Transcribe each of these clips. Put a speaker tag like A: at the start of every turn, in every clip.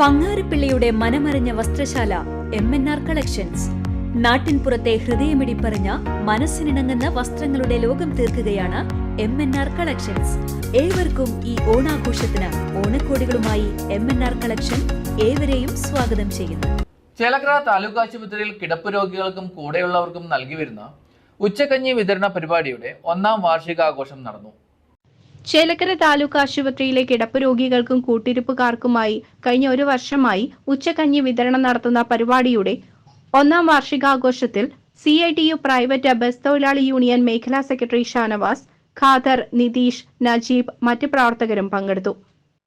A: പങ്ങാരപ്പിള്ളിയുടെ മനമറിഞ്ഞ വസ്ത്രശാല M N R collections നാട്ടിൻപുറത്തെ ഹൃദയമിടിപ്പറിഞ്ഞ മനസ്സിനിണങ്ങുന്ന വസ്ത്രങ്ങളുടെ ലോകം തീർക്കുകയാണ് എം എൻ ആർ കളക്ഷൻസ് ഏവർക്കും ഈ ഓണാഘോഷത്തിന് ഓണക്കോടികളുമായി എം എൻ ആർ കളക്ഷൻ ഏവരെയും സ്വാഗതം ചെയ്യുന്നു.
B: ചേലക്കര താലൂക്ക് ആശുപത്രിയിൽ കിടപ്പ് രോഗികൾക്കും കൂടെയുള്ളവർക്കും നൽകി വരുന്ന ഉച്ചക്കഞ്ഞി വിതരണ പരിപാടിയുടെ ഒന്നാം വാർഷികാഘോഷം നടന്നു.
C: ചേലക്കര താലൂക്ക് ആശുപത്രിയിലെ കിടപ്പ് രോഗികൾക്കും കൂട്ടിരിപ്പുകാർക്കുമായി കഴിഞ്ഞ ഒരു വർഷമായി ഉച്ചകഞ്ഞി വിതരണം നടത്തുന്ന പരിപാടിയുടെ ഒന്നാം വാർഷികാഘോഷത്തിൽ C I T U private bus തൊഴിലാളി യൂണിയൻ മേഖലാ സെക്രട്ടറി ഷാനവാസ് ഖാദർ നിതീഷ് നജീബ് മറ്റ് പ്രവർത്തകരും പങ്കെടുത്തു.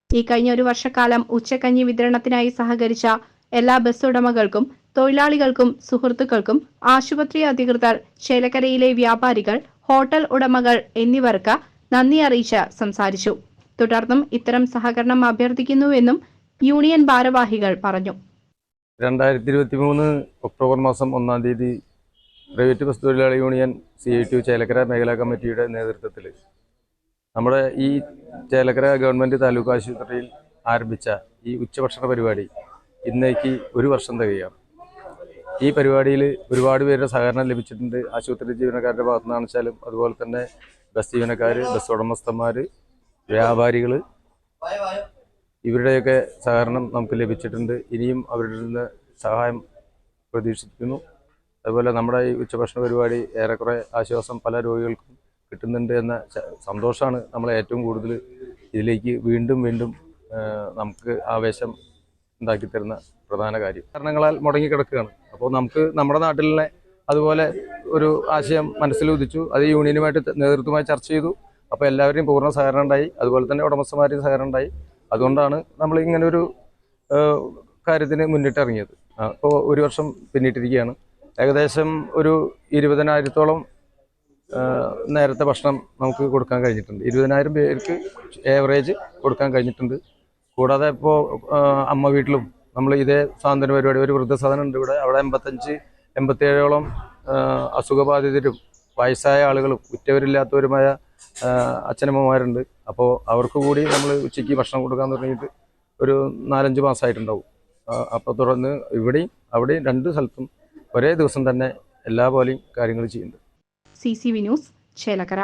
C: ഈ കഴിഞ്ഞ ഒരു വർഷക്കാലം ഉച്ചകഞ്ഞി വിതരണത്തിനായി സഹകരിച്ച എല്ലാ ബസ് ഉടമകൾക്കും തൊഴിലാളികൾക്കും സുഹൃത്തുക്കൾക്കും ആശുപത്രി അധികൃതർ ചേലക്കരയിലെ വ്യാപാരികൾ ഹോട്ടൽ ഉടമകൾ എന്നിവർക്ക് നന്ദി അറിയിച്ച് സംസാരിച്ചു. തുടർന്നും ഇത്തരം സഹകരണം അഭ്യർത്ഥിക്കുന്നുവെന്നും യൂണിയൻ ഭാരവാഹികൾ പറഞ്ഞു.
D: രണ്ടായിരത്തി ഇരുപത്തി മൂന്ന് ഒക്ടോബർ മാസം ഒന്നാം തീയതി പ്രൈവറ്റ് ബസ് തൊഴിലാളി union C I T Chelakkara മേഖലാ കമ്മിറ്റിയുടെ നേതൃത്വത്തിൽ നമ്മുടെ ഈ ചേലക്കര ഗവൺമെന്റ് താലൂക്ക് ആശുപത്രിയിൽ ആരംഭിച്ച ഈ ഉച്ചഭക്ഷണ പരിപാടി ഇന്നേക്ക് ഒരു വർഷം തികയാണ്. ഈ പരിപാടിയിൽ ഒരുപാട് പേരുടെ സഹകരണം ലഭിച്ചിട്ടുണ്ട്. ആശുപത്രി ജീവനക്കാരുടെ ഭാഗത്തു നിന്നാണെച്ചാലും അതുപോലെ തന്നെ ബസ് ജീവനക്കാർ ബസ് ഉടമസ്ഥന്മാർ വ്യാപാരികൾ ഇവരുടെയൊക്കെ സഹകരണം നമുക്ക് ലഭിച്ചിട്ടുണ്ട്. ഇനിയും അവരുടെ നിന്ന് സഹായം പ്രതീക്ഷിക്കുന്നു. അതുപോലെ നമ്മുടെ ഈ ഉച്ചഭക്ഷണ പരിപാടി ഏറെക്കുറെ ആശ്വാസം പല രോഗികൾക്കും കിട്ടുന്നുണ്ട് എന്ന സന്തോഷമാണ് നമ്മളെ ഏറ്റവും കൂടുതൽ ഇതിലേക്ക് വീണ്ടും വീണ്ടും നമുക്ക് ആവേശം ഉണ്ടാക്കി തരുന്ന പ്രധാന കാര്യം. കാരണങ്ങളാൽ മുടങ്ങിക്കിടക്കുകയാണ് അപ്പോൾ നമുക്ക് നമ്മുടെ നാട്ടിലെ അതുപോലെ ഒരു ആശയം മനസ്സിൽ ഉദിച്ചു. അത് യൂണിയനുമായിട്ട് നേതൃത്വമായി ചർച്ച ചെയ്തു. അപ്പോൾ എല്ലാവരെയും പൂർണ സഹകരണം ഉണ്ടായി. അതുപോലെ തന്നെ ഉടമസ്ഥമാരെയും സഹകരണം ഉണ്ടായി. അതുകൊണ്ടാണ് നമ്മൾ ഇങ്ങനെ ഒരു കാര്യത്തിന് മുന്നിട്ടിറങ്ങിയത് അപ്പോൾ ഒരു വർഷം പിന്നിട്ടിരിക്കുകയാണ്. ഏകദേശം ഒരു ഇരുപതിനായിരത്തോളം നേരത്തെ ഭക്ഷണം നമുക്ക് കൊടുക്കാൻ കഴിഞ്ഞിട്ടുണ്ട്. ഇരുപതിനായിരം പേർക്ക് ഏവറേജ് കൊടുക്കാൻ കഴിഞ്ഞിട്ടുണ്ട്. കൂടാതെ ഇപ്പോൾ അമ്മ വീട്ടിലും നമ്മൾ ഇതേ സാന്ത്വന പരിപാടി ഒരു വൃദ്ധസദനം ഉണ്ട് ഇവിടെ. അവിടെ എൺപത്തഞ്ച് എൺപത്തേഴോളം അസുഖബാധിതരും വയസ്സായ ആളുകളും ഉറ്റവരില്ലാത്തവരുമായ അച്ഛനമ്മമാരുണ്ട്. അപ്പോൾ അവർക്ക് കൂടി നമ്മൾ ഉച്ചയ്ക്ക് ഭക്ഷണം കൊടുക്കാൻ തുടങ്ങിയിട്ട് ഒരു നാലഞ്ച് മാസമായിട്ടുണ്ടാവും അപ്പോൾ തുടർന്ന് ഇവിടെയും അവിടെയും രണ്ട് സ്ഥലത്തും ഒരേ ദിവസം തന്നെ എല്ലാ പോലെയും കാര്യങ്ങൾ ചെയ്യുന്നുണ്ട്.
C: C C V news Chelakkara.